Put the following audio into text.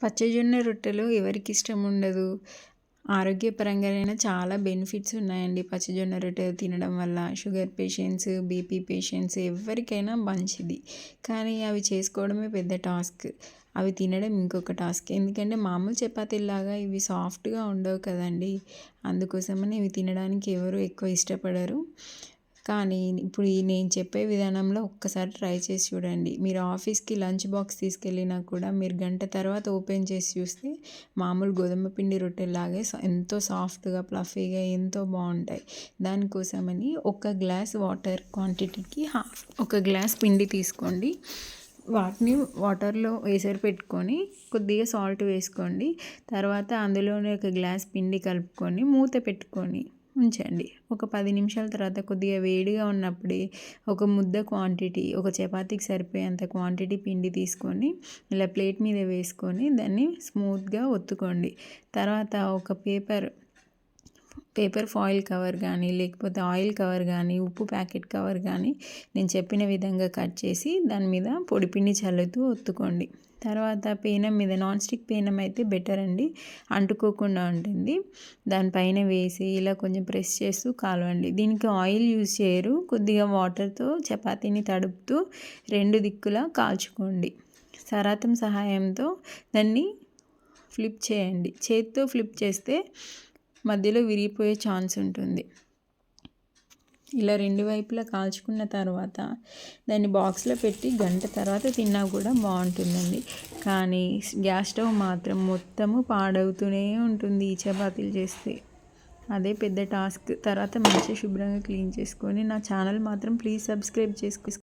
పచ్చజొన్న రొట్టెలు ఎవరికి ఇష్టం ఉండదు ఆరోగ్యపరంగానైనా చాలా బెనిఫిట్స్ ఉన్నాయండి పచ్చజొన్న రొట్టెలు తినడం వల్ల. షుగర్ పేషెంట్స్ బీపీ పేషెంట్స్ ఎవరికైనా మంచిది. కానీ అవి చేసుకోవడమే పెద్ద టాస్క్. అవి తినడం ఇంకొక టాస్క్. ఎందుకంటే మామూలు చపాతీలాగా ఇవి సాఫ్ట్గా ఉండవు కదండి. అందుకోసమని ఇవి తినడానికి ఎవరు ఎక్కువ ఇష్టపడరు. కానీ ఇప్పుడు ఈ నేను చెప్పే విధానంలో ఒక్కసారి ట్రై చేసి చూడండి. మీరు ఆఫీస్కి లంచ్ బాక్స్ తీసుకెళ్ళినా కూడా మీరు గంట తర్వాత ఓపెన్ చేసి చూస్తే మామూలు గోధుమ పిండి రొట్టెలాగే ఎంతో సాఫ్ట్గా ప్లఫీగా ఎంతో బాగుంటాయి. దానికోసమని ఒక గ్లాస్ వాటర్ క్వాంటిటీకి హాఫ్ ఒక గ్లాస్ పిండి తీసుకోండి. వాటిని వాటర్లో వేసరి పెట్టుకొని కొద్దిగా సాల్ట్ వేసుకోండి. తర్వాత అందులోనే ఒక గ్లాస్ పిండి కలుపుకొని మూత పెట్టుకొని ఉంచండి. ఒక పది నిమిషాల తర్వాత కొద్దిగా వేడిగా ఉన్నప్పుడే ఒక ముద్ద క్వాంటిటీ ఒక చపాతీకి సరిపోయేంత క్వాంటిటీ పిండి తీసుకొని ఇలా ప్లేట్ మీద వేసుకొని దాన్ని స్మూత్గా ఒత్తుకోండి. తర్వాత ఒక పేపర్ పేపర్ ఫాయిల్ కవర్ కానీ లేకపోతే ఆయిల్ కవర్ కానీ ఉప్పు ప్యాకెట్ కవర్ కానీ నేను చెప్పిన విధంగా కట్ చేసి దాని మీద పొడిపిండి చల్లుతూ ఒత్తుకోండి. తర్వాత పేనం మీద నాన్ స్టిక్ పేనం అయితే బెటర్ అండి. అంటుకోకుండా ఉంటుంది. దానిపైన వేసి ఇలా కొంచెం ప్రెస్ చేస్తూ కాలవండి. దీనికి ఆయిల్ యూజ్ చేయరు. కొద్దిగా వాటర్తో చపాతీని తడుపుతూ రెండు దిక్కులా కాల్చుకోండి. సరాతం సహాయంతో దాన్ని ఫ్లిప్ చేయండి. చేతితో ఫ్లిప్ చేస్తే మధ్యలో విరిగిపోయే ఛాన్స్ ఉంటుంది. ఇలా రెండు వైపులా కాల్చుకున్న తర్వాత దాన్ని బాక్స్లో పెట్టి గంట తర్వాత తిన్నా కూడా బాగుంటుందండి. కానీ గ్యాస్ స్టవ్ మాత్రం మొత్తము పాడవుతూనే ఉంటుంది ఈ చపాతీలు చేస్తే. అదే పెద్ద టాస్క్. తర్వాత మంచిగా శుభ్రంగా క్లీన్ చేసుకొని నా ఛానల్ మాత్రం ప్లీజ్ సబ్స్క్రైబ్ చేసుకో